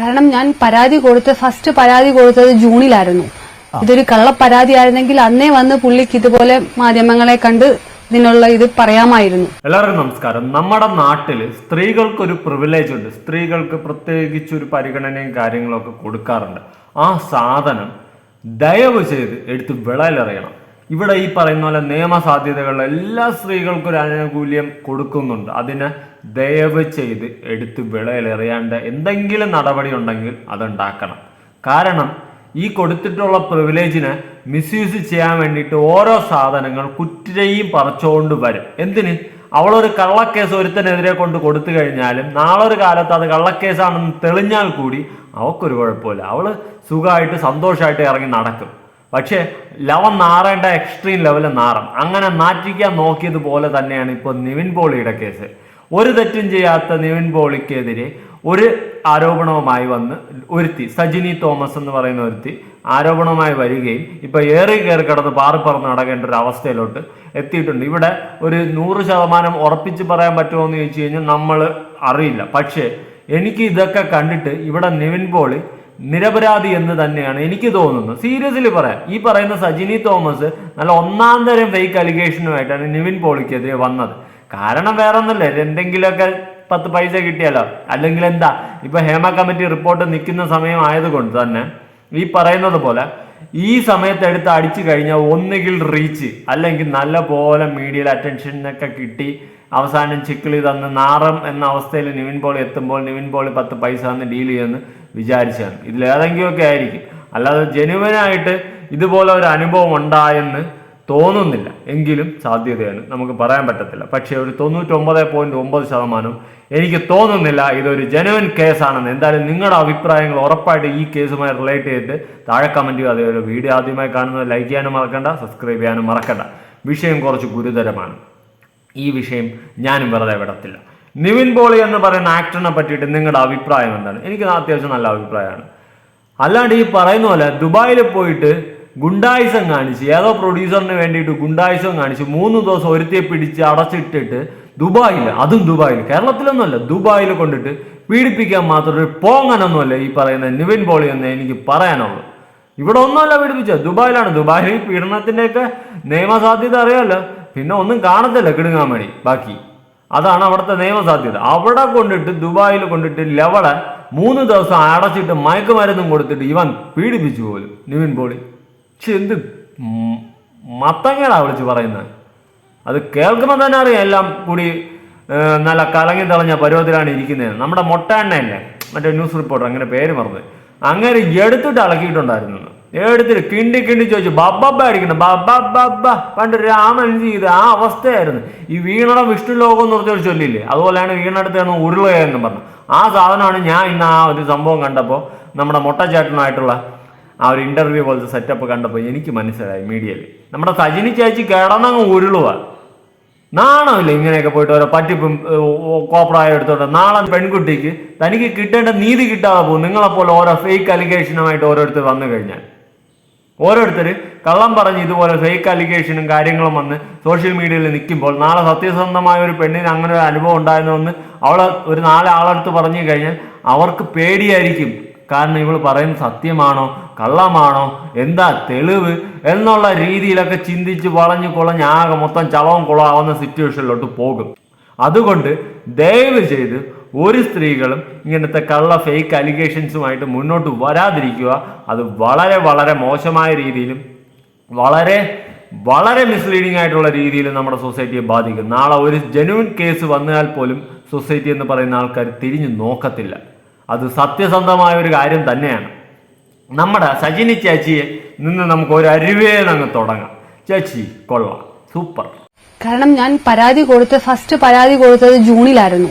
കാരണം ഞാൻ പരാതി കൊടുത്ത ഫസ്റ്റ് പരാതി കൊടുത്തത് ജൂണിലായിരുന്നു. ഇതൊരു കള്ള പരാതി ആയിരുന്നെങ്കിൽ അന്നേ വന്ന് പുള്ളിക്ക് ഇതുപോലെ മാധ്യമങ്ങളെ കണ്ട് ഇതിനുള്ള ഇത് പറയാമായിരുന്നു. എല്ലാവർക്കും നമസ്കാരം. നമ്മുടെ നാട്ടിൽ സ്ത്രീകൾക്ക് ഒരു പ്രിവിലേജ് ഉണ്ട്. സ്ത്രീകൾക്ക് പ്രത്യേകിച്ച് ഒരു പരിഗണനയും കാര്യങ്ങളൊക്കെ കൊടുക്കാറുണ്ട്. ആ സാധനം ദയവ് ചെയ്ത് എടുത്ത് വിളയിലെറിയണം. ഇവിടെ ഈ പറയുന്ന പോലെ നിയമസാധ്യതകളിൽ എല്ലാ സ്ത്രീകൾക്കും ഒരു ആനുകൂല്യം കൊടുക്കുന്നുണ്ട്. അതിന് ദയവ് ചെയ്ത് എടുത്ത് വിളയിലെറിയാണ്ട് എന്തെങ്കിലും നടപടി ഉണ്ടെങ്കിൽ അതുണ്ടാക്കണം. കാരണം ഈ കൊടുത്തിട്ടുള്ള പ്രിവിലേജിനെ മിസ്യൂസ് ചെയ്യാൻ വേണ്ടിയിട്ട് ഓരോ സാധനങ്ങൾ കുറ്റിരയും പറിച്ചുകൊണ്ട് വരും. എന്തിന്? അവളൊരു കള്ളക്കേസ് ഒരുത്തനെതിരെ കൊണ്ട് കൊടുത്തു കഴിഞ്ഞാലും നാളൊരു കാലത്ത് അത് കള്ളക്കേസാണെന്ന് തെളിഞ്ഞാൽ കൂടി അവൾക്കൊരു കുഴപ്പമില്ല. അവൾ സുഖമായിട്ട് സന്തോഷമായിട്ട് ഇറങ്ങി നടക്കും. പക്ഷേ ലവൻ നാറേണ്ട എക്സ്ട്രീം ലെവലിൽ നാറും. അങ്ങനെ നാറ്റിക്കാൻ നോക്കിയതുപോലെ തന്നെയാണ് ഇപ്പോൾ നിവിൻ പോളിയുടെ കേസ്. ഒരു തെറ്റും ചെയ്യാത്ത നിവിൻ പോളിക്കെതിരെ ഒരു ആരോപണവുമായി വന്ന് ഒരുത്തി സജിനി തോമസ് എന്ന് പറയുന്ന ഒരുത്തി ആരോപണവുമായി വരികയും ഇപ്പൊ ഏറി കയറി കിടന്ന് പാറിപ്പറന്ന് നടക്കേണ്ട ഒരു അവസ്ഥയിലോട്ട് എത്തിയിട്ടുണ്ട്. ഇവിടെ ഒരു നൂറ് ശതമാനം ഉറപ്പിച്ച് പറയാൻ പറ്റുമോ എന്ന് ചോദിച്ചു കഴിഞ്ഞാൽ നമ്മൾ അറിയില്ല. പക്ഷേ എനിക്ക് ഇതൊക്കെ കണ്ടിട്ട് ഇവിടെ നിവിൻ പോളി നിരപരാധി എന്ന് തന്നെയാണ് എനിക്ക് തോന്നുന്നത്. സീരിയസ്ലി പറയാം. ഈ പറയുന്ന സജിനി തോമസ് നല്ല ഒന്നാം തരം ഫേക്ക് അലിഗേഷനുമായിട്ടാണ് നിവിൻ പോളിക്കെതിരെ വന്നത്. കാരണം വേറെ ഒന്നല്ല എന്തെങ്കിലുമൊക്കെ പത്ത് പൈസ കിട്ടിയാലോ? അല്ലെങ്കിൽ എന്താ? ഇപ്പൊ ഹേമ കമ്മിറ്റി റിപ്പോർട്ട് നിൽക്കുന്ന സമയം ആയതുകൊണ്ട് തന്നെ ഈ പറയുന്നത് പോലെ ഈ സമയത്ത് എടുത്ത് അടിച്ചു കഴിഞ്ഞാൽ ഒന്നുകിൽ റീച്ച് അല്ലെങ്കിൽ നല്ല പോലെ മീഡിയയിൽ അറ്റൻഷനൊക്കെ കിട്ടി അവസാനം ചിക്കിളി തന്ന് നാറം എന്ന അവസ്ഥയിൽ നിവിൻ പോളി എത്തുമ്പോൾ നിവിൻ പോളി പത്ത് പൈസ തന്ന് ഡീൽ ചെയ്യുമെന്ന് വിചാരിച്ചാണ് ഇതിലേതെങ്കിലുമൊക്കെ ആയിരിക്കും. അല്ലാതെ ജനുവനായിട്ട് ഇതുപോലെ ഒരു അനുഭവം ഉണ്ടായെന്ന് തോന്നുന്നില്ല. എങ്കിലും സാധ്യതയാണ്. നമുക്ക് പറയാൻ പറ്റത്തില്ല. പക്ഷേ ഒരു തൊണ്ണൂറ്റൊമ്പത് പോയിന്റ് ഒമ്പത് ശതമാനം എനിക്ക് തോന്നുന്നില്ല ഇതൊരു ജനുവൻ കേസാണെന്ന്. എന്തായാലും നിങ്ങളുടെ അഭിപ്രായങ്ങൾ ഉറപ്പായിട്ട് ഈ കേസുമായി റിലേറ്റ് ചെയ്തിട്ട് താഴെ കമന്റ് ചെയ്യുക. അതേപോലെ വീഡിയോ ആദ്യമായി കാണുന്നത് ലൈക്ക് ചെയ്യാനും മറക്കണ്ട സബ്സ്ക്രൈബ് ചെയ്യാനും മറക്കണ്ട. വിഷയം കുറച്ച് ഗുരുതരമാണ്. ഈ വിഷയം ഞാനും വെറുതെ വിടത്തില്ല. നിവിൻ പോളി എന്ന് പറയുന്ന ആക്ടറിനെ പറ്റിയിട്ട് നിങ്ങളുടെ അഭിപ്രായം എന്താണ്? എനിക്ക് അത്യാവശ്യം നല്ല അഭിപ്രായമാണ്. അല്ലാണ്ട് ഈ പറയുന്ന പോലെ ദുബായിൽ പോയിട്ട് ഗുണ്ടായുസം കാണിച്ച് ഏതോ പ്രൊഡ്യൂസറിന് വേണ്ടിയിട്ട് ഗുണ്ടായുസം കാണിച്ച് മൂന്ന് ദിവസം ഒരുത്തിയെ പിടിച്ച് അടച്ചിട്ടിട്ട് ദുബായിൽ അതും ദുബായിൽ കേരളത്തിലൊന്നുമല്ല ദുബായിൽ കൊണ്ടിട്ട് പീഡിപ്പിക്കാൻ മാത്രം ഒരു പോങ്ങനൊന്നുമല്ല ഈ പറയുന്ന നിവിൻ പോളി എന്ന് എനിക്ക് പറയാനുള്ളൂ ഇവിടെ ഒന്നുമല്ല പീഡിപ്പിച്ചത് ദുബായിലാണ്. ദുബായിൽ പീഡനത്തിന്റെയൊക്കെ നിയമസാധ്യത അറിയാമല്ലോ. പിന്നെ ഒന്നും കാണത്തില്ല കിടുങ്ങാൻ വേണ്ടി ബാക്കി. അതാണ് അവിടുത്തെ നിയമസാധ്യത. അവിടെ കൊണ്ടിട്ട് ദുബായിൽ കൊണ്ടിട്ട് ലെവളെ മൂന്ന് ദിവസം അടച്ചിട്ട് മയക്കുമരുന്നും കൊടുത്തിട്ട് ഇവൻ പീഡിപ്പിച്ചു പോലും. നിവിൻ പോളി. പക്ഷെ എന്ത് മത്തങ്ങളാണ് വിളിച്ച് പറയുന്നത് അത് കേൾക്കുമ്പോൾ തന്നെ അറിയാം എല്ലാം കൂടി നല്ല കലങ്ങി തളഞ്ഞ പരുവത്തിലാണ് ഇരിക്കുന്നത് നമ്മുടെ മൊട്ടാണ്ണയല്ലേ മറ്റേ ന്യൂസ് റിപ്പോർട്ടർ അങ്ങനെ പേര് മറന്ന്. അങ്ങനെ എടുത്തിട്ട് അളക്കിയിട്ടുണ്ടായിരുന്നു എടുത്തിട്ട് കിണ്ടി കിണ്ടി ചോദിച്ചു ബബ്ബ അടിക്കണം ബബ്ബ ബബ്ബ പണ്ട് രാമൻ ചെയ്ത്? ആ അവസ്ഥയായിരുന്നു. ഈ വീണട വിഷ്ണു ലോകം എന്ന് പറഞ്ഞൊരു ചൊല്ലില്ലേ? അതുപോലെയാണ് വീണടുത്ത് നിന്ന് ഉരുളയെന്ന് പറഞ്ഞു. ആ സാധനമാണ് ഞാൻ ഇന്ന് ആ ഒരു സംഭവം കണ്ടപ്പോൾ നമ്മുടെ മൊട്ടച്ചേട്ടനായിട്ടുള്ള ആ ഒരു ഇന്റർവ്യൂ പോലത്തെ സെറ്റപ്പ് കണ്ടപ്പോൾ എനിക്ക് മനസ്സിലായി മീഡിയയിൽ നമ്മുടെ സജിനി ചേച്ചി കിടന്നങ്ങ് ഉരുളുക നാണമില്ല ഇങ്ങനെയൊക്കെ പോയിട്ട് ഓരോ പറ്റിപ്പും കോപ്രായം എടുത്തോട്ടെ നാളെ പെൺകുട്ടിക്ക് തനിക്ക് കിട്ടേണ്ട നീതി കിട്ടാതെ പോകും. നിങ്ങളെപ്പോലെ ഓരോ ഫേക്ക് അലിഗേഷനുമായിട്ട് ഓരോരുത്തർ വന്നു കഴിഞ്ഞാൽ. ഓരോരുത്തർ കള്ളം പറഞ്ഞ് ഇതുപോലെ ഫേക്ക് അലിഗേഷനും കാര്യങ്ങളും വന്ന് സോഷ്യൽ മീഡിയയിൽ നിൽക്കുമ്പോൾ നാളെ സത്യസന്ധമായ ഒരു പെണ്ണിന് അങ്ങനെ ഒരു അനുഭവം ഉണ്ടായെന്ന് അവൾ ഒരു നാല് പറഞ്ഞു കഴിഞ്ഞാൽ അവർക്ക് പേടിയായിരിക്കും. കാരണം ഇവൾ പറയുന്നത് സത്യമാണോ? കള്ളമാണോ? എന്താ തെളിവ്? എന്നുള്ള രീതിയിലൊക്കെ ചിന്തിച്ച് വളഞ്ഞു കുളഞ്ഞ് ആകെ മൊത്തം ചളവും കുളമാവുന്ന സിറ്റുവേഷനിലോട്ട് പോകും. അതുകൊണ്ട് ദയവ് ചെയ്ത് ഒരു സ്ത്രീകളും ഇങ്ങനത്തെ കള്ള ഫേക്ക് അലിഗേഷൻസുമായിട്ട് മുന്നോട്ട് വരാതിരിക്കുക അത് വളരെ വളരെ മോശമായ രീതിയിലും വളരെ വളരെ മിസ്ലീഡിംഗ് ആയിട്ടുള്ള രീതിയിൽ നമ്മുടെ സൊസൈറ്റിയെ ബാധിക്കും. നാളെ ഒരു ജനുവിൻ കേസ് വന്നാൽ പോലും സൊസൈറ്റി എന്ന് പറയുന്ന ആൾക്കാർ തിരിഞ്ഞു നോക്കത്തില്ല. അത് സത്യസന്ധമായ ഒരു കാര്യം തന്നെയാണ്. നമ്മുടെ സജിനി ചേച്ചിയെ നിന്ന് നമുക്ക് ഒരു അരുവേന്നങ്ങ് തുടങ്ങാം. ചേച്ചി കൊള്ളാം. സൂപ്പർ. കാരണം ഞാൻ പരാതി കൊടുത്ത ഫസ്റ്റ് പരാതി കൊടുത്തത് ജൂണിലായിരുന്നു.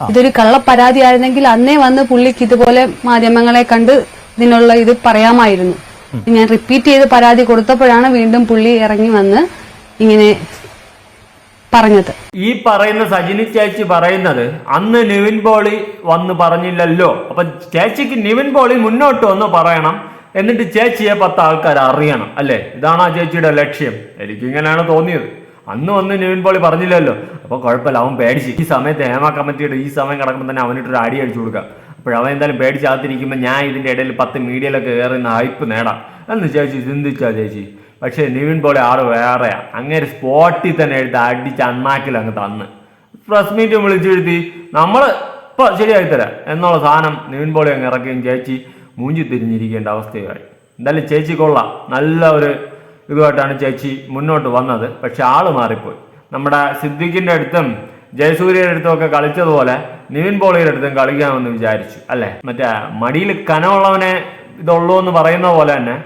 ഇതൊരു കള്ള പരാതി ആയിരുന്നെങ്കിൽ അന്നേ വന്ന് പുള്ളിക്ക് ഇതുപോലെ മാധ്യമങ്ങളെ കണ്ട് ഇതിനുള്ള ഇത് പറയാമായിരുന്നു. ഞാൻ റിപ്പീറ്റ് ചെയ്ത് പരാതി കൊടുത്തപ്പോഴാണ് വീണ്ടും പുള്ളി ഇറങ്ങി വന്ന് ഇങ്ങനെ പറഞ്ഞത്. ഈ പറയുന്ന സജിനി ചേച്ചി പറയുന്നത് അന്ന് നിവിൻ പോളി വന്ന് പറഞ്ഞില്ലല്ലോ. അപ്പൊ ചേച്ചിക്ക് നിവിൻ പോളി മുന്നോട്ട് വന്ന് പറയണം എന്നിട്ട് ചേച്ചിയെ പത്ത് ആൾക്കാർ അറിയണം അല്ലേ? ഇതാണ് ആ ചേച്ചിയുടെ ലക്ഷ്യം. എനിക്കിങ്ങനെയാണ് തോന്നിയത്. അന്ന് വന്ന് നിവിൻ പോളി പറഞ്ഞില്ലല്ലോ. അപ്പോൾ കുഴപ്പമില്ല അവൻ പേടിച്ച് ഈ സമയത്ത് ഹേമ കമ്മിറ്റിയുടെ ഈ സമയം കിടക്കുമ്പോൾ തന്നെ അവനിട്ടൊരു അടി അടിച്ചു കൊടുക്കാം. അവൻ എന്തായാലും പേടിച്ചാകത്തിരിക്കുമ്പോൾ ഞാൻ ഇതിന്റെ ഇടയിൽ പത്ത് മീഡിയയിലൊക്കെ കയറുന്ന ഹൈപ്പ് നേടാം. എന്ന് ചേച്ചി ചിന്തിച്ചാ ചേച്ചി? പക്ഷേ നിവിൻ പോളി ആറ് വേറെയാ. അങ്ങനെ സ്പോട്ടിൽ തന്നെ എടുത്ത് അടിച്ച് അണ്ണാക്കിൽ അങ്ങ് തന്ന്. പ്രസ് മീറ്റ് വിളിച്ചെഴുതി നമ്മൾ ഇപ്പോൾ ശരിയായി തരാം. എന്നുള്ള സാധനം നിവിൻ പോളി അങ്ങ് ഇറക്കുകയും ചേച്ചി മൂഞ്ചി തിരിഞ്ഞിരിക്കേണ്ട അവസ്ഥയായി. എന്തായാലും ചേച്ചി കൊള്ളാം. നല്ല ഒരു ഇതുമായിട്ടാണ് ചേച്ചി മുന്നോട്ട് വന്നത്. പക്ഷെ ആൾ മാറിപ്പോയി. നമ്മുടെ സിദ്ദിഖിന്റെ അടുത്തും ജയസൂര്യയുടെ അടുത്തും ഒക്കെ കളിച്ചതുപോലെ നിവിൻ പോളിയുടെ അടുത്തും കളിക്കാമെന്ന് വിചാരിച്ചു അല്ലേ? മറ്റേ മടിയിൽ കനമുള്ളവനെ ഇതുള്ളൂ എന്ന് പറയുന്ന പോലെ തന്നെ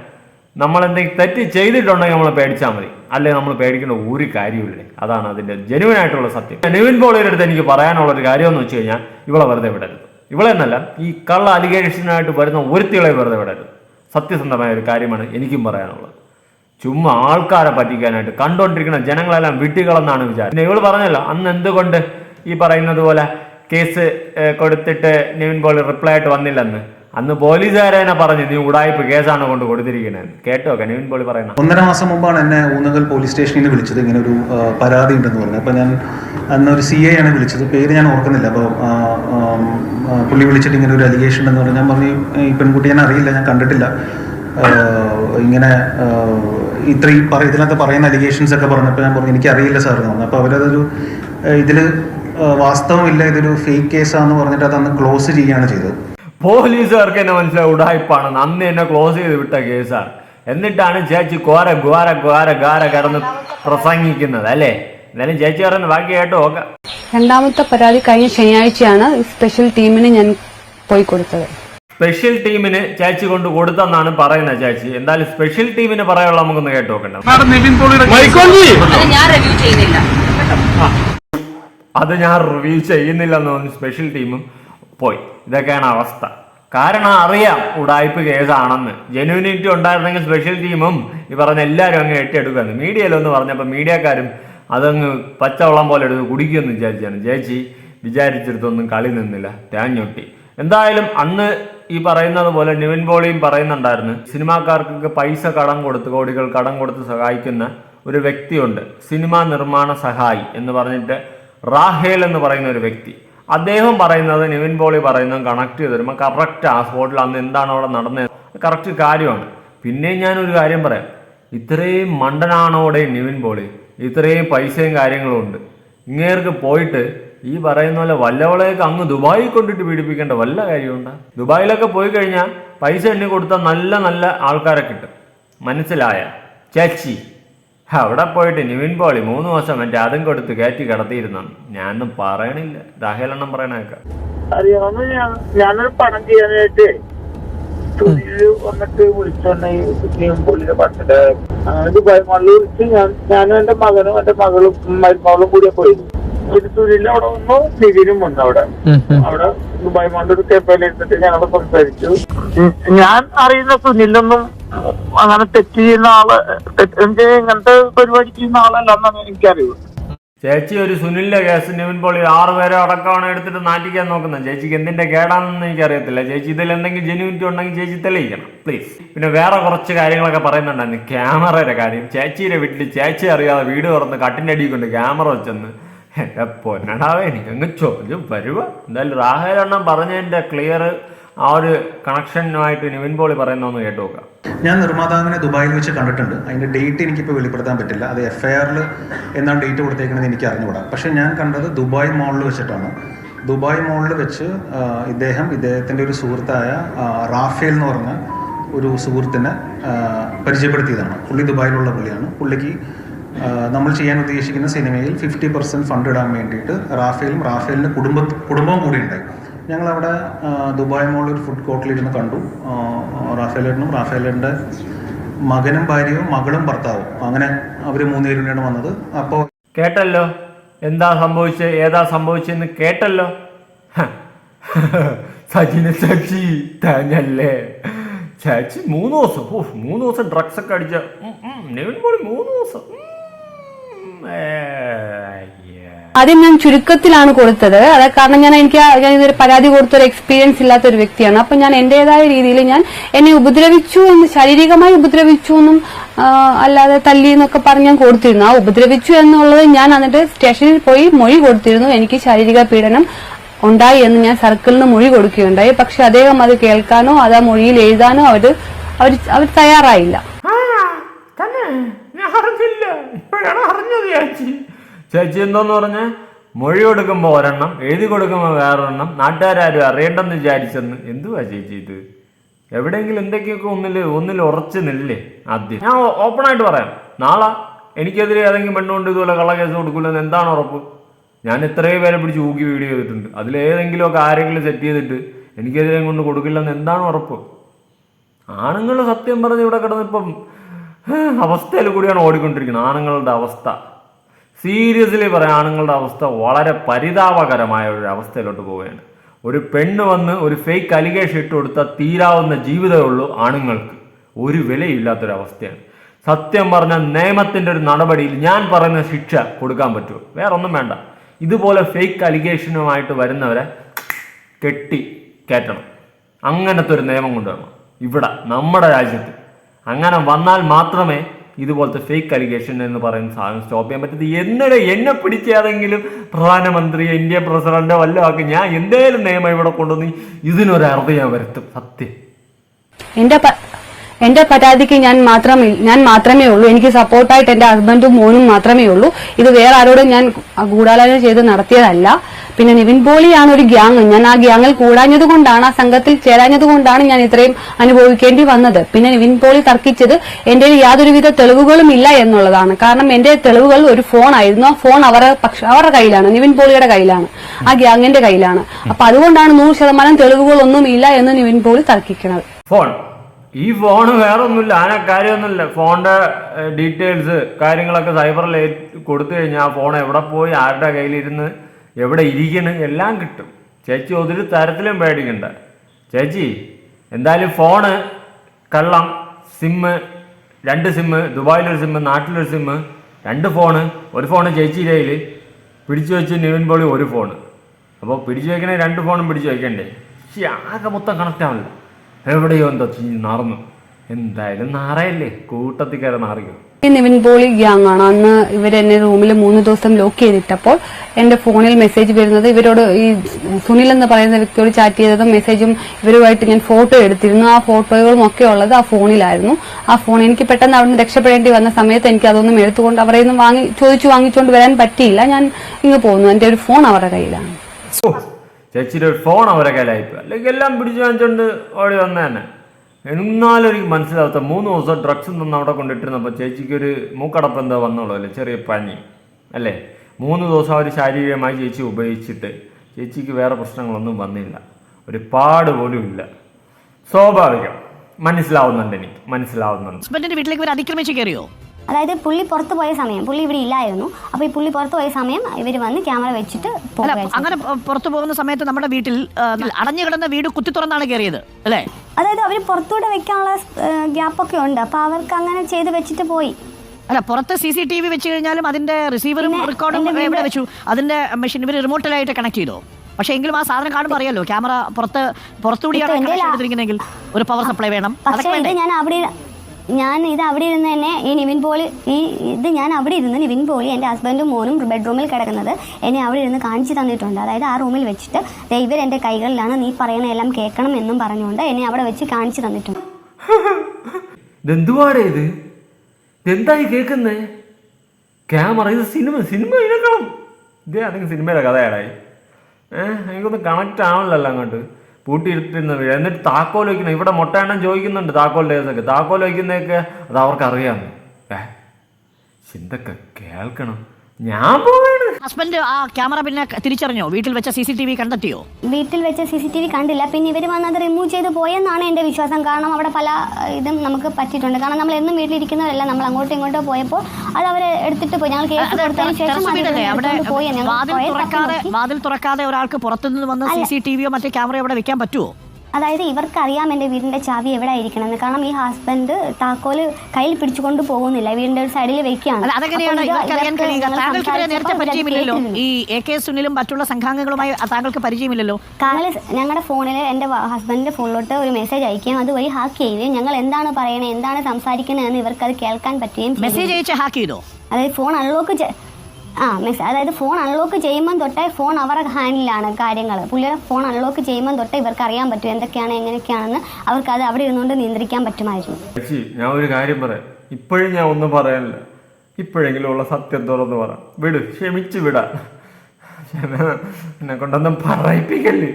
നമ്മൾ എന്തെങ്കിലും തെറ്റ് ചെയ്തിട്ടുണ്ടെങ്കിൽ നമ്മൾ പേടിച്ചാൽ മതി. അല്ലെങ്കിൽ നമ്മൾ പേടിക്കേണ്ട ഒരു കാര്യമില്ലേ അതാണ് അതിന്റെ ജെനുവൻ ആയിട്ടുള്ള സത്യം. നിവിൻ പോളിയുടെ അടുത്ത് എനിക്ക് പറയാനുള്ള ഒരു കാര്യം എന്ന് വെച്ച് കഴിഞ്ഞാൽ ഇവളെ വെറുതെ വിടരുത്. ഇവളെ എന്നല്ല ഈ കള്ള അലിഗേഷനായിട്ട് വരുന്ന ഒരുത്തികളെ വെറുതെ വിടരുത്. സത്യസന്ധമായ ഒരു കാര്യമാണ് എനിക്കും പറയാനുള്ളത്. ചുമ്മാ ആൾക്കാരെ പറ്റിക്കാനായിട്ട് കണ്ടുകൊണ്ടിരിക്കുന്ന ജനങ്ങളെല്ലാം വിട്ടുകളെന്നാണ് വിചാരം. പിന്നെ ഇവൾ പറഞ്ഞല്ലോ അന്ന് എന്തുകൊണ്ട് ഈ പറയുന്നത് പോലെ കേസ് കൊടുത്തിട്ട് നിവിൻ പോളി റിപ്ലൈ ആയിട്ട് വന്നില്ലെന്ന്. അന്ന് പോലീസുകാരെ തന്നെ പറഞ്ഞു നീ ഉടായ്പ കേസാണ് കൊണ്ട് കൊടുത്തിരിക്കുന്നത് കേട്ടോ നിവിൻ പോളി പറയുന്നത് ഒന്നര മാസം മുമ്പാണ് എന്നെ ഊന്നകൽ പോലീസ് സ്റ്റേഷനിൽ നിന്ന് വിളിച്ചത് ഇങ്ങനെ ഒരു പരാതി ഉണ്ടെന്ന് പറഞ്ഞു അപ്പോൾ ഞാൻ അന്ന് ഒരു സി ഐ ആണ് വിളിച്ചത്. പേര് ഞാൻ ഓർക്കുന്നില്ല. അപ്പോൾ പുള്ളി വിളിച്ചിട്ട് ഇങ്ങനെ ഒരു അലിഗേഷൻ ഉണ്ടെന്ന് പറഞ്ഞു. ഞാൻ പറഞ്ഞു ഈ പെൺകുട്ടി ഞാൻ അറിയില്ല ഞാൻ കണ്ടിട്ടില്ല. ഇങ്ങനെ ഇത്രയും പറ ഇതിനകത്ത് പറയുന്ന അലിഗേഷൻസ് ഒക്കെ പറഞ്ഞപ്പോൾ ഞാൻ പറഞ്ഞു എനിക്കറിയില്ല സാർ എന്ന് പറഞ്ഞു. അപ്പോൾ അവരതൊരു ഇതിൽ വാസ്തവമില്ല ഇതൊരു ഫേക്ക് കേസാന്ന് പറഞ്ഞിട്ട് അതന്ന് ക്ലോസ് ചെയ്യുകയാണ് ചെയ്തത്. പോലീസുകാർക്ക് എന്നെ മനസ്സിലായി ഉടായ്പാണ്. അന്ന് എന്നെ ക്ലോസ് ചെയ്ത് വിട്ട കേസാണ് എന്നിട്ടാണ് ചേച്ചി കോര ഘോര ഘോര ഘാര കടന്ന് പ്രസംഗിക്കുന്നത് അല്ലേ? എന്നാലും ചേച്ചി പറയുന്ന ബാക്കി കേട്ടോ ഓക്കെ. രണ്ടാമത്തെ പരാതി കഴിഞ്ഞ ശനിയാഴ്ചയാണ് സ്പെഷ്യൽ ടീമിന് ഞാൻ പോയി കൊടുത്തത്. സ്പെഷ്യൽ ടീമിന് ചേച്ചി കൊണ്ട് കൊടുത്തെന്നാണ് പറയുന്നത് ചേച്ചി. എന്തായാലും സ്പെഷ്യൽ ടീമിന് പറയാനുള്ള നമുക്കൊന്ന് കേട്ടു നോക്കണ്ട. അത് ഞാൻ റിവ്യൂ ചെയ്യുന്നില്ലെന്ന് പറഞ്ഞു സ്പെഷ്യൽ ടീമും പോയി. ഇതൊക്കെയാണ് അവസ്ഥ. കാരണം അറിയാം ഉടായ്പ് കേസാണെന്ന്. ജെന്യൂനിറ്റി ഉണ്ടായിരുന്നെങ്കിൽ സ്പെഷ്യൽ ടീമും ഈ പറഞ്ഞ എല്ലാവരും അങ്ങ് ഏറ്റെടുക്കുന്നു മീഡിയയിലൊന്ന് പറഞ്ഞപ്പോൾ മീഡിയക്കാരും അതങ്ങ് പച്ചവെള്ളം പോലെ എടുത്ത് കുടിക്കുമെന്ന് വിചാരിച്ചാണ്. ചേച്ചി വിചാരിച്ചിടത്തൊന്നും കളി നിന്നില്ല. തേഞ്ഞൊട്ടി എന്തായാലും അന്ന് ഈ പറയുന്നത് പോലെ നിവിൻ പോളിയും പറയുന്നുണ്ടായിരുന്നു. സിനിമാക്കാർക്കൊക്കെ പൈസ കടം കൊടുത്ത് കോടികൾ കടം കൊടുത്ത് സഹായിക്കുന്ന ഒരു വ്യക്തിയുണ്ട്. സിനിമാ നിർമ്മാണ സഹായി എന്ന് പറഞ്ഞിട്ട് റാഹേൽ എന്ന് പറയുന്ന ഒരു വ്യക്തി. അദ്ദേഹം പറയുന്നത് നിവിൻ പോളി പറയുന്നത് കണക്ട് ചെയ്ത് വരുമ്പോൾ കറക്റ്റ് ആ സ്പോട്ടിൽ അന്ന് എന്താണ് അവിടെ നടന്നത്? കറക്റ്റ് കാര്യമാണ്. പിന്നെ ഞാനൊരു കാര്യം പറയാം. ഇത്രയും മണ്ടനാണോടെ നിവിൻ പോളി? ഇത്രയും പൈസയും കാര്യങ്ങളും ഉണ്ട്. ഇങ്ങേർക്ക് പോയിട്ട് ഈ പറയുന്ന പോലെ വല്ലവളെയൊക്കെ അങ്ങ് ദുബായി കൊണ്ടിട്ട് പീഡിപ്പിക്കേണ്ട വല്ല കാര്യമുണ്ട്? ദുബായിലൊക്കെ പോയി കഴിഞ്ഞാൽ പൈസ എണ്ണി കൊടുത്താൽ നല്ല നല്ല ആൾക്കാരെ കിട്ടും. മനസ്സിലായ? ചേച്ചി. അവിടെ പോയിട്ട് നിവിൻ പോളി മൂന്ന് മാസം മറ്റേ അതും കൊടുത്ത് കയറ്റി കിടത്തിയിരുന്നു. ഞാനൊന്നും പറയണില്ല. രാഹേലെണ്ണം പറയണേക്ക ഞാനൊരു പണം ചെയ്യാനായിട്ട് വന്നിട്ട് വിളിച്ചോണ്ട് പുള്ളിയുടെ വിളിച്ച് ഞാൻ ഞാനും എന്റെ മകനും എന്റെ മകളും മരുമകളും കൂടിയാ പോയത് സുനിൽ അവിടെ വന്നു നിവിനും വന്നു അവിടെ. അവിടെ ദുബായ് ഒരു കേപ്പയിൽ എടുത്തിട്ട് ഞങ്ങൾ സംസാരിച്ചു. ഞാൻ അറിയുന്ന സുനിലൊന്നും അങ്ങനെ തെറ്റ് ചെയ്യുന്ന ആൾ ഇങ്ങനത്തെ പരിപാടി ചെയ്യുന്ന ആളല്ലെന്നാണ് എനിക്കറിവ് ചേച്ചി ഒരു സുനിലിന്റെ കേസ് നിവിൻ പോളി ആറ് പേരെ അടക്കമാണ് എടുത്തിട്ട് നാട്ടിക്കാൻ നോക്കുന്നത്. ചേച്ചിക്ക് എന്തിന്റെ കേടാണെന്ന് എനിക്ക് അറിയത്തില്ല ചേച്ചി ഇതിൽ എന്തെങ്കിലും ജെനുവിറ്റി ഉണ്ടെങ്കിൽ ചേച്ചി തെളിയിക്കണം പ്ലീസ് പിന്നെ വേറെ കുറച്ച് കാര്യങ്ങളൊക്കെ പറയുന്നുണ്ടായിരുന്നു. ക്യാമറയുടെ കാര്യം. ചേച്ചിയുടെ വീട്ടിൽ ചേച്ചി അറിയാതെ വീട് തുറന്ന് കട്ടിന്റെ അടിയിൽ കൊണ്ട് ക്യാമറ വെച്ചെന്ന് എന്റെ പൊന്നടാവേ എനിക്കങ്ങ് ചോദ്യം വരുക എന്തായാലും റാഹേലെണ്ണം പറഞ്ഞതിന്റെ ക്ലിയർ ആ ഒരു കണക്ഷനുമായിട്ട് നിവിൻ പോളി പറയുന്നൊന്ന് കേട്ടു നോക്കാം ഞാൻ നിർമ്മാതാവിനെ ദുബായിൽ വെച്ച് കണ്ടിട്ടുണ്ട്. അതിന്റെ ഡേറ്റ് എനിക്കിപ്പോൾ വെളിപ്പെടുത്താൻ പറ്റില്ല. അത് എഫ് ഐ ആറിൽ എന്നാണ് ഡേറ്റ് കൊടുത്തേക്കണമെന്ന് എനിക്ക് അറിഞ്ഞുകൂടാ. പക്ഷെ ഞാൻ കണ്ടത് ദുബായ് മോളിൽ വെച്ചിട്ടാണ്. ദുബായ് മോളിൽ വെച്ച് ഇദ്ദേഹം ഇദ്ദേഹത്തിന്റെ ഒരു സുഹൃത്തായ റാഫേൽ എന്ന് പറഞ്ഞ ഒരു സുഹൃത്തിനെ പരിചയപ്പെടുത്തിയതാണ്. പുള്ളി ദുബായിലുള്ള പുള്ളിയാണ്. പുള്ളിക്ക് നമ്മൾ ചെയ്യാൻ ഉദ്ദേശിക്കുന്ന സിനിമയിൽ ഫിഫ്റ്റി പെർസെന്റ് ഫണ്ട് ഇടാൻ വേണ്ടിയിട്ട് റാഫേലും റാഫേലിന്റെ കുടുംബ കുടുംബവും കൂടി ഉണ്ടായി ഞങ്ങളവിടെ ദുബായ് മോളിൽ ഒരു ഫുഡ് കോർട്ടിലിരുന്ന് കണ്ടു. റാഫേലേട്ടനും റാഫേലേട്ടന്റെ മകനും ഭാര്യയും മകളും ഭർത്താവും. അങ്ങനെ അവർ മൂന്നുപേരും കൂടിയാണ് വന്നത്. അപ്പോൾ കേട്ടല്ലോ? എന്താ സംഭവിച്ചത് ഏതാ സംഭവിച്ചെന്ന് കേട്ടല്ലോ? സജിന ചാച്ചി തന്നല്ലേ ചാച്ചി മൂന്ന് ദിവസം ഓ മൂന്ന് ദിവസം ഡ്രഗ്സ് ഒക്കെ അടിച്ച നെവിൻ പോളി മൂന്ന് ദിവസം. ആദ്യം ഞാൻ ചുരുക്കത്തിലാണ് കൊടുത്തത്. അത് കാരണം ഞാൻ എനിക്ക് ഞാൻ ഇതൊരു പരാതി കൊടുത്ത ഒരു എക്സ്പീരിയൻസ് ഇല്ലാത്ത ഒരു വ്യക്തിയാണ്. അപ്പൊ ഞാൻ എന്റേതായ രീതിയിൽ ഞാൻ എന്നെ ഉപദ്രവിച്ചു എന്ന് ശാരീരികമായി ഉപദ്രവിച്ചു എന്നും അല്ലാതെ തല്ലി എന്നൊക്കെ പറഞ്ഞ് ഞാൻ കൊടുത്തിരുന്നു. ആ ഉപദ്രവിച്ചു എന്നുള്ളത് ഞാൻ എന്നിട്ട് സ്റ്റേഷനിൽ പോയി മൊഴി കൊടുത്തിരുന്നു. എനിക്ക് ശാരീരിക പീഡനം ഉണ്ടായി എന്ന് ഞാൻ സർക്കിളിന് മൊഴി കൊടുക്കുകയുണ്ടായി. പക്ഷെ അദ്ദേഹം അത് കേൾക്കാനോ അത് ആ മൊഴിയിൽ എഴുതാനോ അവർ അവർ അവർ തയ്യാറായില്ല. ഇപ്പോഴാണ് അറിഞ്ഞത് ചേച്ചി? ചേച്ചി എന്തോന്ന് പറഞ്ഞ? മൊഴി കൊടുക്കുമ്പോൾ ഒരെണ്ണം എഴുതി കൊടുക്കുമ്പോൾ വേറൊരെണ്ണം. നാട്ടുകാരും അറിയണ്ടെന്ന് വിചാരിച്ചെന്ന്. എന്തുവാ ചേച്ചി ഇത്? എവിടെയെങ്കിലും എന്തൊക്കെയൊക്കെ ഒന്നിൽ ഒന്നിൽ ഉറച്ചു നില്ലേ ആദ്യം. ഞാൻ ഓപ്പണായിട്ട് പറയാം. നാളെ എനിക്കെതിരെ ഏതെങ്കിലും പെണ്ണുകൊണ്ട് ഇതുപോലെ കള്ളക്കേസ് കൊടുക്കില്ലെന്ന് എന്താണ് ഉറപ്പ്? ഞാൻ ഇത്രയും പേരെ പിടിച്ച് ഊക്കി വീഡിയോ ചെയ്തിട്ടുണ്ട്. അതിലേതെങ്കിലും ഒക്കെ ആരെങ്കിലും സെറ്റ് ചെയ്തിട്ട് എനിക്കെതിരെ കൊണ്ട് കൊടുക്കില്ലെന്ന് എന്താണ് ഉറപ്പ്? ആണുങ്ങൾ സത്യം പറഞ്ഞ് ഇവിടെ കിടന്നിപ്പം അവസ്ഥയിൽ കൂടിയാണ് ഓടിക്കൊണ്ടിരിക്കുന്നത്. ആണുങ്ങളുടെ അവസ്ഥ. സീരിയസ്ലി പറയാം ആണുങ്ങളുടെ അവസ്ഥ വളരെ പരിതാപകരമായ ഒരു അവസ്ഥയിലോട്ട് പോവുകയാണ്. ഒരു പെണ്ണ് വന്ന് ഒരു ഫേക്ക് അലിഗേഷൻ ഇട്ട് കൊടുത്താൽ തീരാവുന്ന ജീവിതമേ ഉള്ളൂ ആണുങ്ങൾക്ക്. ഒരു വിലയില്ലാത്തൊരവസ്ഥയാണ്. സത്യം പറഞ്ഞ നിയമത്തിന്റെ ഒരു നടപടിയിൽ ഞാൻ പറയുന്ന ശിക്ഷ കൊടുക്കാൻ പറ്റുമോ? വേറൊന്നും വേണ്ട. ഇതുപോലെ ഫേക്ക് അലിഗേഷനുമായിട്ട് വരുന്നവരെ കെട്ടി കയറ്റണം അങ്ങനത്തെ ഒരു നിയമം കൊണ്ടുവരണം. ഇവിടെ നമ്മുടെ രാജ്യത്ത്. അങ്ങനെ വന്നാൽ മാത്രമേ ഇതുപോലത്തെ ഫേക്ക് അലിഗേഷൻ എന്ന് പറയുന്ന സാധനം സ്റ്റോപ്പ് ചെയ്യാൻ പറ്റത്തില്ല എന്നിടെ എന്നെ പിടിച്ചേതെങ്കിലും പ്രധാനമന്ത്രി ഇന്ത്യ പ്രസിഡന്റോ വല്ലതും ആക്കി ഞാൻ എന്തേലും നിയമം ഇവിടെ കൊണ്ടുവന്ന് ഇതിനൊരു അറുതി ഞാൻ വരുത്തും. സത്യം. എന്റെ എന്റെ പരാതിക്ക് ഞാൻ മാത്രമേ ഞാൻ മാത്രമേ ഉള്ളൂ. എനിക്ക് സപ്പോർട്ടായിട്ട് എന്റെ ഹസ്ബൻഡും മോനും മാത്രമേ ഉള്ളൂ. ഇത് വേറെ ആരോടും ഞാൻ ഗൂഢാലോചന ചെയ്ത് നടത്തിയതല്ല. പിന്നെ നിവിൻ പോളിയാണ് ഒരു ഗ്യാങ് ഞാൻ ആ ഗ്യാങ്ങിൽ കൂടാഞ്ഞത് കൊണ്ടാണ് ആ സംഘത്തിൽ ചേരാഞ്ഞത് കൊണ്ടാണ് ഞാൻ ഇത്രയും അനുഭവിക്കേണ്ടി വന്നത്. പിന്നെ നിവിൻ പോളി തർക്കിച്ചത് എന്റെ യാതൊരുവിധ തെളിവുകളും ഇല്ല എന്നുള്ളതാണ്. കാരണം എന്റെ തെളിവുകൾ ഒരു ഫോൺ ആയിരുന്നു. ആ ഫോൺ അവരുടെ പക്ഷെ അവരുടെ കയ്യിലാണ്. നിവിൻ പോളിയുടെ കയ്യിലാണ്. ആ ഗ്യാങ്ങിന്റെ കയ്യിലാണ്. അപ്പൊ അതുകൊണ്ടാണ് നൂറ് ശതമാനം തെളിവുകളൊന്നും ഇല്ല എന്ന് നിവിൻ പോളി തർക്കിക്കുന്നത്. ഫോൺ ഈ ഫോണ് വേറെ ഒന്നുമില്ല ആന കാര്യമൊന്നുമില്ല ഫോണിന്റെ ഡീറ്റെയിൽസ് കാര്യങ്ങളൊക്കെ സൈബറിൽ കൊടുത്തു കഴിഞ്ഞാൽ ആ ഫോൺ എവിടെ പോയി ആരുടെ കയ്യിലിരുന്ന് എവിടെ ഇരിക്കണം എല്ലാം കിട്ടും. ചേച്ചി ഒരു തരത്തിലും പേടിക്കണ്ട. ചേച്ചി എന്തായാലും ഫോണ് കള്ളം സിമ്മ് രണ്ട് സിമ്മ് ദുബായിലൊരു സിമ്മ് നാട്ടിലൊരു സിമ്മ് രണ്ട് ഫോണ് ഒരു ഫോണ് ചേച്ചിയുടെ കയ്യിൽ പിടിച്ചു വെച്ച് നിവിൻ പോളി ഒരു ഫോണ് അപ്പോൾ പിടിച്ചു വയ്ക്കണേ രണ്ട് ഫോണും പിടിച്ചു വയ്ക്കണ്ടേ ആകെ മൊത്തം കണക്റ്റ് എവിടെയോ എന്തോ ചീ നടന്നു എന്തായാലും നാറയല്ലേ? കൂട്ടത്തിൽ കയറി നാറിയോ? ഈ നിവിൻ പോളി ഗ്യാങ് ആണ്. അന്ന് ഇവർ എന്നെ റൂമിൽ മൂന്ന് ദിവസം ലോക്ക് ചെയ്തിട്ടപ്പോൾ എന്റെ ഫോണിൽ മെസ്സേജ് വരുന്നത് ഇവരോട് ഈ സുനിൽ എന്ന് പറയുന്ന വ്യക്തിയോട് ചാറ്റ് ചെയ്തതും മെസ്സേജും ഇവരുമായിട്ട് ഞാൻ ഫോട്ടോ എടുത്തിരുന്നു. ആ ഫോട്ടോകളും ഒക്കെ ഉള്ളത് ആ ഫോണിലായിരുന്നു. ആ ഫോൺ എനിക്ക് പെട്ടെന്ന് അവിടെ നിന്ന് രക്ഷപ്പെടേണ്ടി വന്ന സമയത്ത് എനിക്ക് അതൊന്നും എടുത്തുകൊണ്ട് അവരെ ഒന്നും വാങ്ങി ചോദിച്ചു വാങ്ങിച്ചുകൊണ്ട് വരാൻ പറ്റിയില്ല. ഞാൻ ഇങ്ങ് പോകുന്നു എന്റെ ഒരു ഫോൺ അവരുടെ കയ്യിലാണ്. ചേച്ചിയുടെ ഒരു ഫോൺ അവരെ കയ്യിലായിപ്പോ അല്ലെങ്കിൽ എല്ലാം പിടിച്ചു വാങ്ങിച്ചുകൊണ്ട് ഓടി വന്ന തന്നെ എന്നാലും എനിക്ക് മനസ്സിലാവാത്ത മൂന്ന് ദിവസം ഡ്രഗ്സ് നിന്ന് അവിടെ കൊണ്ടിട്ടിരുന്നപ്പോൾ ചേച്ചിക്ക് ഒരു മൂക്കടപ്പ് എന്തോ വന്നോളൂ അല്ലേ? ചെറിയ പനി അല്ലേ? മൂന്ന് ദിവസം അവർ ശാരീരികമായി ചേച്ചി ഉപയോഗിച്ചിട്ട് ചേച്ചിക്ക് വേറെ പ്രശ്നങ്ങളൊന്നും വന്നില്ല. ഒരു പാട് പോലും ഇല്ല. സ്വാഭാവികം. മനസ്സിലാവുന്നുണ്ട് എനിക്ക്. മനസ്സിലാവുന്നുണ്ട്. വീട്ടിലേക്ക് അതിക്രമിച്ച് കയറിയോ? അതായത് പുള്ളി പുറത്തു പോയ സമയം പുള്ളി ഇവിടെ ഇല്ലായിരുന്നു. അപ്പോൾ ഈ പുള്ളി പുറത്തു പോയ സമയം ഇവർ വന്ന് ക്യാമറ വെച്ചിട്ട് അല്ല അങ്ങനെ പുറത്തു പോകുന്ന സമയത്ത് നമ്മുടെ വീട്ടിൽ അടഞ്ഞു കിടന്ന വീട് കുത്തി തുറന്നാണ് കയറിയത് അല്ലേ? അതായത് അവർ പുറത്തൂടെ വെക്കാനുള്ള ഗ്യാപ്പൊക്കെ ഉണ്ട്. അപ്പോൾ അവർക്ക് അങ്ങനെ ചെയ്ത് വെച്ചിട്ട് പോയി. അല്ല പുറത്ത് സി സി ടി വി വെച്ച് കഴിഞ്ഞാലും അതിന്റെ റിസീവറും റെക്കോർഡും എവിടെ വെച്ചു? അതിന്റെ മെഷീൻ ഇവർ റിമോട്ടിലായിട്ട് കണക്ട് ചെയ്തോ? പക്ഷേ എങ്കിലും ആ സാധനം കാണുമ്പോൾ അറിയാലോ ക്യാമറ പുറത്ത് പുറത്തുകൂടിയാണ് ഒരു പവർ സപ്ലൈ വേണം. ഞാൻ അവിടെ ഞാൻ ഇത് അവിടെ ഇരുന്ന് തന്നെ ഈ നിവിൻ പോളി ഈ ഇത് ഞാൻ അവിടെ ഇരുന്ന് നിവിൻ പോളി എന്റെ ഹസ്ബൻഡും മോനും ബെഡ്റൂമിൽ കിടക്കുന്നത് എന്നെ അവിടെ ഇരുന്ന് കാണിച്ചു തന്നിട്ടുണ്ട്. അതായത് ആ റൂമിൽ വെച്ചിട്ട് ഇവർ എന്റെ കൈകളിലാണ് നീ പറയുന്ന എല്ലാം കേൾക്കണം എന്നും പറഞ്ഞുകൊണ്ട് എന്നെ അവിടെ വെച്ച് കാണിച്ചു തന്നിട്ടുണ്ട്. ഇത് ഇതെന്തായി കേൾക്കുന്നേ? ക്യാമറ ഇത് സിനിമ സിനിമ ഇതേ അതെങ്കിൽ സിനിമയിലെ കഥയാടായി ഏഹ് എനിക്കൊന്നും കണക്റ്റ് ആവണല്ലോ അങ്ങോട്ട്. പൂട്ടിയിട്ടിരുന്ന എന്നിട്ട് താക്കോൽ വയ്ക്കണം ഇവിടെ മുട്ടയെണ്ണം ചോദിക്കുന്നുണ്ട് താക്കോലിന്റെ കേസൊക്കെ താക്കോൽ വയ്ക്കുന്നതൊക്കെ അത് അവർക്കറിയാമെന്ന് ഏ? ചിന്തൊക്കെ കേൾക്കണം. ഞാൻ പോവാണ്. ഹസ്ബൻഡ് ആ ക്യാമറ പിന്നെ തിരിച്ചറിഞ്ഞോ? വീട്ടിൽ വെച്ച സി സി ടി വി കണ്ടെത്തിയോ? വീട്ടിൽ വെച്ച സി സി ടി വി കണ്ടില്ല. പിന്നെ ഇവർ വന്ന് അത് റിമൂവ് ചെയ്ത് പോയെന്നാണ് എന്റെ വിശ്വാസം. കാരണം അവിടെ പല ഇതും നമുക്ക് പറ്റിയിട്ടുണ്ട്. കാരണം നമ്മൾ എന്നും വീട്ടിലിരിക്കുന്നവരല്ല. നമ്മൾ അങ്ങോട്ടും ഇങ്ങോട്ടും പോയപ്പോൾ അത് അവർ എടുത്തിട്ട് പോയി. ഞങ്ങൾ കേസ് കൊടുത്തതിന് ശേഷം അത് അവിടെ എടുത്തുകൊണ്ട് പോയി. ഞങ്ങൾ വാതിൽ തപ്പി തുറക്കാതെ നോക്കി. വാതിൽ തുറക്കാതെ ഒരാൾക്ക് പുറത്തുനിന്ന് വന്ന് സി സി ടി വിയോ മറ്റേ ക്യാമറയോ അവിടെ വെക്കാൻ പറ്റുമോ അതായത് ഇവർക്കറിയാം എന്റെ വീടിന്റെ ചാവി എവിടെ ഇരിക്കണമെന്ന് കാരണം ഈ ഹസ്ബൻഡ് താക്കോൽ കയ്യിൽ പിടിച്ചുകൊണ്ട് പോകുന്നില്ല. വീടിന്റെ ഒരു സൈഡിൽ വെക്കുകയാണ്. ഈ എ കെ സുനിലും മറ്റുള്ള സംഘാംഗങ്ങളുമായി താങ്കൾക്ക് പരിചയമില്ലല്ലോ? താങ്കൾ ഞങ്ങളുടെ ഫോണിൽ എന്റെ ഹസ്ബൻഡിന്റെ ഫോണിലോട്ട് ഒരു മെസ്സേജ് അയക്കുകയും അതുവഴി ഹാക്ക് ചെയ്യുകയും ഞങ്ങൾ എന്താണ് പറയുന്നത് എന്താണ് സംസാരിക്കുന്നത് എന്ന് ഇവർക്ക് അത് കേൾക്കാൻ പറ്റുകയും മെസ്സേജ് അയച്ച് ഹാക്ക് ചെയ്തോ? അതായത് ഫോൺ അൺലോക്ക് ആ മിസ് അതായത് ഫോൺ അൺലോക്ക് ചെയ്യുമ്പോൾ തൊട്ടേ ഫോൺ അവരുടെ ഹാൻഡിലാണ് കാര്യങ്ങൾ പുള്ളിയുടെ ഫോൺ അൺലോക്ക് ചെയ്യുമ്പോൾ തൊട്ടേ ഇവർക്ക് അറിയാൻ പറ്റും എന്തൊക്കെയാണ് എങ്ങനെയൊക്കെയാണെന്ന് അവർക്ക് അത് അവിടെ ഇരുന്നുകൊണ്ട് നിയന്ത്രിക്കാൻ പറ്റുമായിരുന്നു. ചേച്ചി ഞാൻ ഒരു കാര്യം പറയാം. ഇപ്പോഴും ഞാൻ ഒന്നും പറയാനില്ല. ഇപ്പോഴെങ്കിലും ഉള്ള സത്യം തുറന്ന് പറ. വിട് ക്ഷമിച്ച് വിടാ. എന്നെ കൊണ്ടൊന്നും പറയിപ്പിക്കല്ലേ.